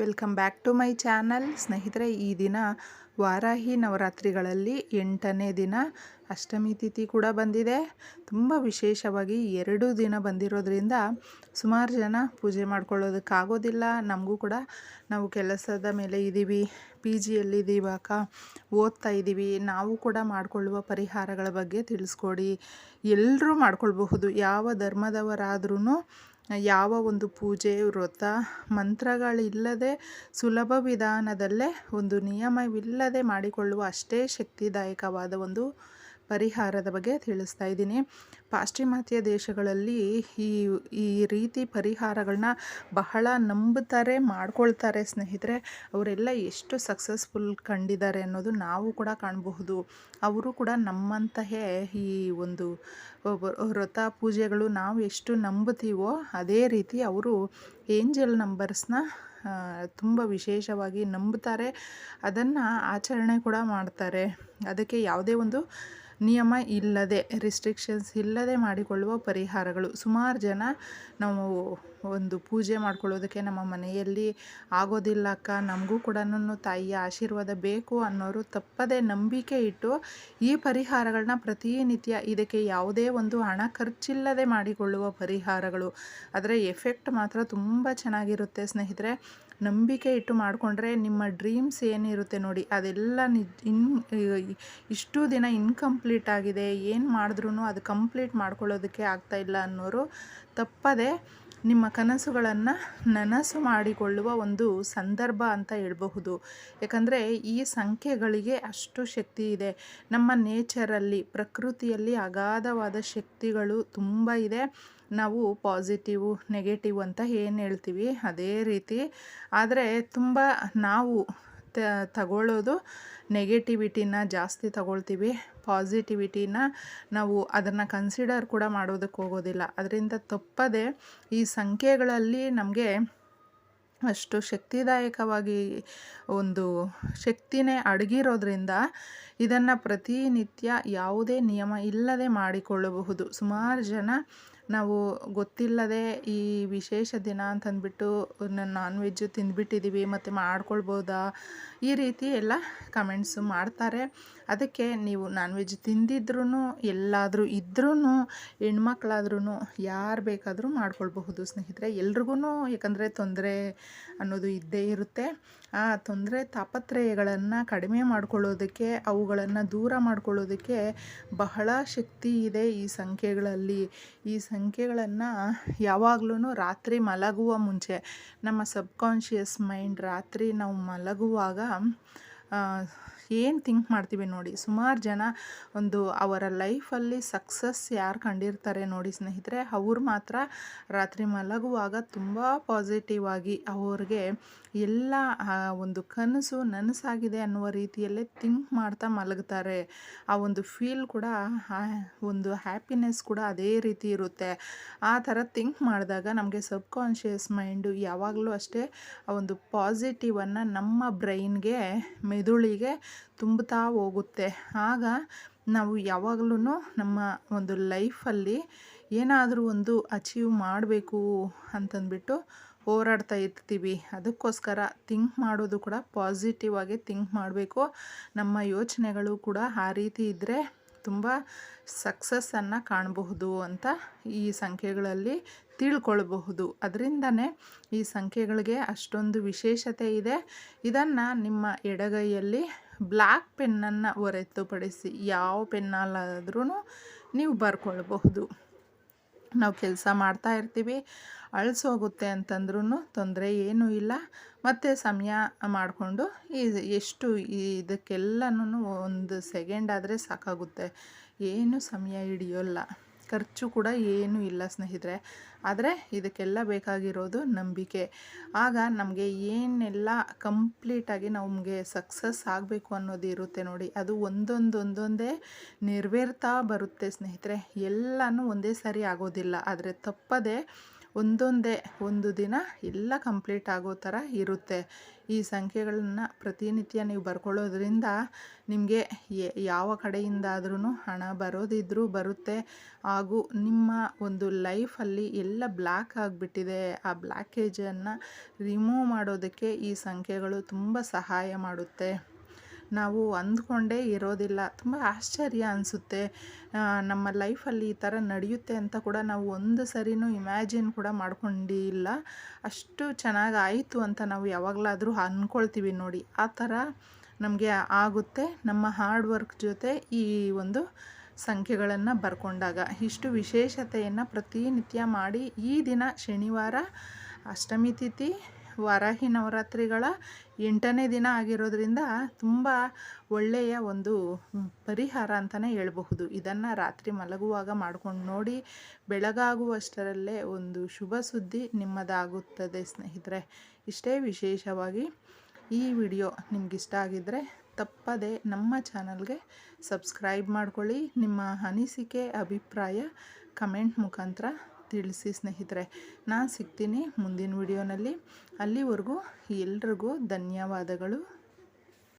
Welcome back to my channel. ಸ್ನೇಹಿತರೆ, ಈ ದಿನ ವಾರಾಹಿ ನವರಾತ್ರಿಗಳಲ್ಲಿ ಎಂಟನೇ ದಿನ ಅಷ್ಟಮಿ ತಿಥಿ ಕೂಡ ಬಂದಿದೆ. ತುಂಬ ವಿಶೇಷವಾಗಿ ಎರಡು ದಿನ ಬಂದಿರೋದ್ರಿಂದ ಸುಮಾರು ಜನ ಪೂಜೆ ಮಾಡ್ಕೊಳ್ಳೋದಕ್ಕಾಗೋದಿಲ್ಲ. ನಮಗೂ ಕೂಡ ನಾವು ಕೆಲಸದ ಮೇಲೆ ಇದ್ದೀವಿ. ಪಿ ಜಿಯಲ್ಲಿದ್ದೀವಿ ಅಕ್ಕ. ಓದ್ತಾ ಇದ್ದೀವಿ. ನಾವು ಕೂಡ ಮಾಡಿಕೊಳ್ಳುವ ಪರಿಹಾರಗಳ ಬಗ್ಗೆ ತಿಳಿಸ್ಕೊಡಿ. ಎಲ್ಲರೂ ಮಾಡ್ಕೊಳ್ಬಹುದು. ಯಾವ ಧರ್ಮದವರಾದ್ರೂ ಯಾವ ಒಂದು ಪೂಜೆ ವ್ರತ ಮಂತ್ರಗಳಿಲ್ಲದೆ ಸುಲಭ ವಿಧಾನದಲ್ಲೇ ಒಂದು ನಿಯಮವಿಲ್ಲದೆ ಮಾಡಿಕೊಳ್ಳುವ ಅಷ್ಟೇ ಶಕ್ತಿದಾಯಕವಾದ ಒಂದು ಪರಿಹಾರದ ಬಗ್ಗೆ ತಿಳಿಸ್ತಾ ಇದ್ದೀನಿ. ಪಾಶ್ಚಿಮಾತ್ಯ ದೇಶಗಳಲ್ಲಿ ಈ ಈ ರೀತಿ ಪರಿಹಾರಗಳನ್ನ ಬಹಳ ನಂಬುತ್ತಾರೆ, ಮಾಡ್ಕೊಳ್ತಾರೆ ಸ್ನೇಹಿತರೆ. ಅವರೆಲ್ಲ ಎಷ್ಟು ಸಕ್ಸಸ್ಫುಲ್ ಕಂಡಿದ್ದಾರೆ ಅನ್ನೋದು ನಾವು ಕೂಡ ಕಾಣಬಹುದು. ಅವರು ಕೂಡ ನಮ್ಮಂತಹೇ ಈ ಒಂದು ವ್ರತ ಪೂಜೆಗಳು ನಾವು ಎಷ್ಟು ನಂಬುತ್ತೀವೋ ಅದೇ ರೀತಿ ಅವರು ಏಂಜಲ್ ನಂಬರ್ಸ್ನ ತುಂಬ ವಿಶೇಷವಾಗಿ ನಂಬುತ್ತಾರೆ. ಅದನ್ನು ಆಚರಣೆ ಕೂಡ ಮಾಡ್ತಾರೆ. ಅದಕ್ಕೆ ಯಾವುದೇ ಒಂದು ನಿಯಮ ಇಲ್ಲದೆ ರಿಸ್ಟ್ರಿಕ್ಷನ್ಸ್ ಇಲ್ಲದೆ ಮಾಡಿಕೊಳ್ಳುವ ಪರಿಹಾರಗಳು. ಸುಮಾರು ಜನ ನಾವು ಒಂದು ಪೂಜೆ ಮಾಡ್ಕೊಳ್ಳೋದಕ್ಕೆ ನಮ್ಮ ಮನೆಯಲ್ಲಿ ಆಗೋದಿಲ್ಲ ಅಕ್ಕ. ನಮಗೂ ಕೂಡ ತಾಯಿಯ ಆಶೀರ್ವಾದ ಬೇಕು ಅನ್ನೋರು ತಪ್ಪದೆ ನಂಬಿಕೆ ಇಟ್ಟು ಈ ಪರಿಹಾರಗಳನ್ನ ಪ್ರತಿನಿತ್ಯ ಇದಕ್ಕೆ ಯಾವುದೇ ಒಂದು ಹಣ ಖರ್ಚಿಲ್ಲದೆ ಮಾಡಿಕೊಳ್ಳುವ ಪರಿಹಾರಗಳು. ಅದರ ಎಫೆಕ್ಟ್ ಮಾತ್ರ ತುಂಬ ಚೆನ್ನಾಗಿರುತ್ತೆ ಸ್ನೇಹಿತರೆ. ನಂಬಿಕೆ ಇಟ್ಟು ಮಾಡಿಕೊಂಡ್ರೆ ನಿಮ್ಮ ಡ್ರೀಮ್ಸ್ ಏನಿರುತ್ತೆ ನೋಡಿ, ಅದೆಲ್ಲ ಇನ್ ಇಷ್ಟು ದಿನ ಇನ್ಕಂಪ್ಲೀಟ್ ಆಗಿದೆ, ಏನು ಮಾಡಿದ್ರೂ ಅದು ಕಂಪ್ಲೀಟ್ ಮಾಡ್ಕೊಳ್ಳೋದಕ್ಕೆ ಆಗ್ತಾಯಿಲ್ಲ ಅನ್ನೋರು ತಪ್ಪದೆ ನಿಮ್ಮ ಕನಸುಗಳನ್ನು ನನಸು ಮಾಡಿಕೊಳ್ಳುವ ಒಂದು ಸಂದರ್ಭ ಅಂತ ಹೇಳಬಹುದು. ಯಾಕಂದರೆ ಈ ಸಂಖ್ಯೆಗಳಿಗೆ ಅಷ್ಟು ಶಕ್ತಿ ಇದೆ. ನಮ್ಮ ನೇಚರಲ್ಲಿ ಪ್ರಕೃತಿಯಲ್ಲಿ ಅಗಾಧವಾದ ಶಕ್ತಿಗಳು ತುಂಬ ಇದೆ. ನಾವು ಪಾಸಿಟಿವ್ ನೆಗೆಟಿವ್ ಅಂತ ಏನು ಹೇಳ್ತೀವಿ? ಅದೇ ರೀತಿ. ಆದರೆ ತುಂಬ ನಾವು ತಗೊಳ್ಳೋದು ನೆಗೆಟಿವಿಟಿನ ಜಾಸ್ತಿ ತಗೊಳ್ತೀವಿ. ಪಾಸಿಟಿವಿಟಿನ ನಾವು ಅದನ್ನು ಕನ್ಸಿಡರ್ ಕೂಡ ಮಾಡೋದಕ್ಕೆ ಹೋಗೋದಿಲ್ಲ. ಅದರಿಂದ ತಪ್ಪದೆ ಈ ಸಂಖ್ಯೆಗಳಲ್ಲಿ ನಮಗೆ ಅಷ್ಟು ಶಕ್ತಿದಾಯಕವಾಗಿ ಒಂದು ಶಕ್ತಿನೇ ಅಡಗಿರೋದ್ರಿಂದ ಇದನ್ನು ಪ್ರತಿನಿತ್ಯ ಯಾವುದೇ ನಿಯಮ ಇಲ್ಲದೆ ಮಾಡಿಕೊಳ್ಳಬಹುದು. ಸುಮಾರು ಜನ ನಾವು ಗೊತ್ತಿಲ್ಲದೆ ಈ ವಿಶೇಷ ದಿನ ಅಂತಂದ್ಬಿಟ್ಟು ನಾನ್ ವೆಜ್ಜು ತಿಂದ್ಬಿಟ್ಟಿದ್ದೀವಿ ಮತ್ತು ಮಾಡ್ಕೊಳ್ಬೋದಾ? ಈ ರೀತಿ ಎಲ್ಲ ಕಮೆಂಟ್ಸು ಮಾಡ್ತಾರೆ. ಅದಕ್ಕೆ ನೀವು ನಾನ್ ವೆಜ್ ತಿಂದಿದ್ರೂ ಎಲ್ಲಾದರೂ ಇದ್ರೂ ಹೆಣ್ಮಕ್ಳಾದ್ರೂ ಯಾರು ಬೇಕಾದರೂ ಮಾಡ್ಕೊಳ್ಬಹುದು ಸ್ನೇಹಿತರೆ. ಎಲ್ರಿಗೂ ಯಾಕಂದರೆ ತೊಂದರೆ ಅನ್ನೋದು ಇದ್ದೇ ಇರುತ್ತೆ. ಆ ತೊಂದರೆ ತಾಪತ್ರಯಗಳನ್ನು ಕಡಿಮೆ ಮಾಡಿಕೊಳ್ಳೋದಕ್ಕೆ, ಅವುಗಳನ್ನು ದೂರ ಮಾಡಿಕೊಳ್ಳೋದಕ್ಕೆ ಬಹಳ ಶಕ್ತಿ ಇದೆ ಈ ಸಂಖ್ಯೆಗಳಲ್ಲಿ. ಈ ಸಂಖ್ಯೆಗಳನ್ನು ಯಾವಾಗಲೂ ರಾತ್ರಿ ಮಲಗುವ ಮುಂಚೆ, ನಮ್ಮ ಸಬ್ಕಾನ್ಷಿಯಸ್ ಮೈಂಡ್ ರಾತ್ರಿ ನಾವು ಮಲಗುವಾಗ ಏನು ಥಿಂಕ್ ಮಾಡ್ತೀವಿ ನೋಡಿ, ಸುಮಾರು ಜನ ಒಂದು ಅವರ ಲೈಫಲ್ಲಿ ಸಕ್ಸಸ್ ಯಾರು ಕಂಡಿರ್ತಾರೆ ನೋಡಿ ಸ್ನೇಹಿತರೆ, ಅವ್ರು ಮಾತ್ರ ರಾತ್ರಿ ಮಲಗುವಾಗ ತುಂಬ ಪಾಸಿಟಿವ್ ಆಗಿ ಅವ್ರಿಗೆ ಎಲ್ಲ ಒಂದು ಕನಸು ನನಸಾಗಿದೆ ಅನ್ನುವ ರೀತಿಯಲ್ಲೇ ಥಿಂಕ್ ಮಾಡ್ತಾ ಮಲಗ್ತಾರೆ. ಆ ಒಂದು ಫೀಲ್ ಕೂಡ ಒಂದು ಹ್ಯಾಪಿನೆಸ್ ಕೂಡ ಅದೇ ರೀತಿ ಇರುತ್ತೆ. ಆ ಥರ ಥಿಂಕ್ ಮಾಡಿದಾಗ ನಮಗೆ ಸಬ್ಕಾನ್ಷಿಯಸ್ ಮೈಂಡು ಯಾವಾಗಲೂ ಅಷ್ಟೇ ಆ ಒಂದು ಪಾಸಿಟಿವನ್ನು ನಮ್ಮ ಬ್ರೈನ್ಗೆ ಮೆದುಳಿಗೆ ತುಂಬುತ್ತಾ ಹೋಗುತ್ತೆ. ಆಗ ನಾವು ಯಾವಾಗಲೂ ನಮ್ಮ ಒಂದು ಲೈಫಲ್ಲಿ ಏನಾದರೂ ಒಂದು ಅಚೀವ್ ಮಾಡಬೇಕು ಅಂತಂದ್ಬಿಟ್ಟು ಹೋರಾಡ್ತಾ ಇರ್ತೀವಿ. ಅದಕ್ಕೋಸ್ಕರ ಥಿಂಕ್ ಮಾಡೋದು ಕೂಡ ಪಾಸಿಟಿವ್ ಆಗಿ ಥಿಂಕ್ ಮಾಡಬೇಕು. ನಮ್ಮ ಯೋಚನೆಗಳು ಕೂಡ ಆ ರೀತಿ ಇದ್ದರೆ ತುಂಬ ಸಕ್ಸಸ್ಸನ್ನು ಕಾಣಬಹುದು ಅಂತ ಈ ಸಂಖ್ಯೆಗಳಲ್ಲಿ ತಿಳ್ಕೊಳ್ಬಹುದು. ಅದರಿಂದನೇ ಈ ಸಂಖ್ಯೆಗಳಿಗೆ ಅಷ್ಟೊಂದು ವಿಶೇಷತೆ ಇದೆ. ಇದನ್ನು ನಿಮ್ಮ ಎಡಗೈಯಲ್ಲಿ ಬ್ಲ್ಯಾಕ್ ಪೆನ್ನನ್ನು ಹೊರತುಪಡಿಸಿ ಯಾವ ಪೆನ್ನಲ್ಲಾದ್ರೂ ನೀವು ಬರ್ಕೊಳ್ಬಹುದು. ನಾವು ಕೆಲಸ ಮಾಡ್ತಾ ಇರ್ತೀವಿ, ಅಳಿಸೋಗುತ್ತೆ ಅಂತಂದ್ರೂ ತೊಂದರೆ ಏನೂ ಇಲ್ಲ. ಮತ್ತು ಸಮಯ ಮಾಡಿಕೊಂಡು ಈ ಎಷ್ಟು ಇದಕ್ಕೆಲ್ಲನೂ ಒಂದು ಸೆಕೆಂಡ್ ಆದರೆ ಸಾಕಾಗುತ್ತೆ. ಏನು ಸಮಯ ಹಿಡಿಯೋಲ್ಲ. ಖರ್ಚು ಕೂಡ ಏನೂ ಇಲ್ಲ ಸ್ನೇಹಿತರೆ. ಆದರೆ ಇದಕ್ಕೆಲ್ಲ ಬೇಕಾಗಿರೋದು ನಂಬಿಕೆ. ಆಗ ನಮಗೆ ಏನೆಲ್ಲ ಕಂಪ್ಲೀಟಾಗಿ ನಮಗೆ ಸಕ್ಸಸ್ ಆಗಬೇಕು ಅನ್ನೋದು ಇರುತ್ತೆ ನೋಡಿ, ಅದು ಒಂದೊಂದೊಂದೊಂದೇ ನೆರವೇರ್ತಾ ಬರುತ್ತೆ ಸ್ನೇಹಿತರೆ. ಎಲ್ಲನೂ ಒಂದೇ ಸಾರಿ ಆಗೋದಿಲ್ಲ, ಆದರೆ ತಪ್ಪದೆ ಒಂದೊಂದೇ ಒಂದು ದಿನ ಎಲ್ಲ ಕಂಪ್ಲೀಟ್ ಆಗೋ ಥರ ಇರುತ್ತೆ. ಈ ಸಂಖ್ಯೆಗಳನ್ನು ಪ್ರತಿನಿತ್ಯ ನೀವು ಬರ್ಕೊಳ್ಳೋದ್ರಿಂದ ನಿಮಗೆ ಯಾವ ಕಡೆಯಿಂದಾದ್ರೂ ಹಣ ಬರೋದಿದ್ರೂ ಬರುತ್ತೆ. ಹಾಗೂ ನಿಮ್ಮ ಒಂದು ಲೈಫಲ್ಲಿ ಎಲ್ಲ ಬ್ಲ್ಯಾಕ್ ಆಗಿಬಿಟ್ಟಿದೆ. ಆ ಬ್ಲ್ಯಾಕೇಜನ್ನು ರಿಮೂವ್ ಮಾಡೋದಕ್ಕೆ ಈ ಸಂಖ್ಯೆಗಳು ತುಂಬ ಸಹಾಯ ಮಾಡುತ್ತೆ. ನಾವು ಅಂದ್ಕೊಂಡೇ ಇರೋದಿಲ್ಲ. ತುಂಬ ಆಶ್ಚರ್ಯ ಅನಿಸುತ್ತೆ. ನಮ್ಮ ಲೈಫಲ್ಲಿ ಈ ಥರ ನಡೆಯುತ್ತೆ ಅಂತ ಕೂಡ ನಾವು ಒಂದು ಸರಿನೂ ಇಮ್ಯಾಜಿನ್ ಕೂಡ ಮಾಡ್ಕೊಂಡಿಲ್ಲ. ಅಷ್ಟು ಚೆನ್ನಾಗಿ ಆಯಿತು ಅಂತ ನಾವು ಯಾವಾಗಲಾದರೂ ಅಂದ್ಕೊಳ್ತೀವಿ ನೋಡಿ. ಆ ಥರ ನಮಗೆ ಆಗುತ್ತೆ. ನಮ್ಮ ಹಾರ್ಡ್ ವರ್ಕ್ ಜೊತೆ ಈ ಒಂದು ಸಂಖ್ಯೆಗಳನ್ನು ಬರ್ಕೊಂಡಾಗ. ಇಷ್ಟು ವಿಶೇಷತೆಯನ್ನು ಪ್ರತಿನಿತ್ಯ ಮಾಡಿ ಈ ದಿನ ಶನಿವಾರ ಅಷ್ಟಮಿ ತಿಥಿ ವಾರಾಹಿ ನವರಾತ್ರಿಗಳ ಎಂಟನೇ ದಿನ ಆಗಿರೋದ್ರಿಂದ ತುಂಬ ಒಳ್ಳೆಯ ಒಂದು ಪರಿಹಾರ ಅಂತಲೇ ಹೇಳಬಹುದು. ಇದನ್ನು ರಾತ್ರಿ ಮಲಗುವಾಗ ಮಾಡ್ಕೊಂಡು ನೋಡಿ ಬೆಳಗಾಗುವಷ್ಟರಲ್ಲೇ ಒಂದು ಶುಭ ಸುದ್ದಿ ನಿಮ್ಮದಾಗುತ್ತದೆ ಸ್ನೇಹಿತರೆ. ಇಷ್ಟೇ ವಿಶೇಷವಾಗಿ ಈ ವಿಡಿಯೋ ನಿಮಗಿಷ್ಟ ಆಗಿದ್ದರೆ ತಪ್ಪದೆ ನಮ್ಮ ಚಾನಲ್ಗೆ ಸಬ್ಸ್ಕ್ರೈಬ್ ಮಾಡ್ಕೊಳ್ಳಿ. ನಿಮ್ಮ ಅನಿಸಿಕೆ, ಅಭಿಪ್ರಾಯ ಕಮೆಂಟ್ ಮುಖಾಂತರ ತಿಳಿಸಿ ಸ್ನೇಹಿತರೆ ನಾನು ಸಿಗ್ತೀನಿ ಮುಂದಿನ ವಿಡಿಯೋನಲ್ಲಿ ಅಲ್ಲಿವರೆಗೂ ಎಲ್ರಿಗೂ ಧನ್ಯವಾದಗಳು.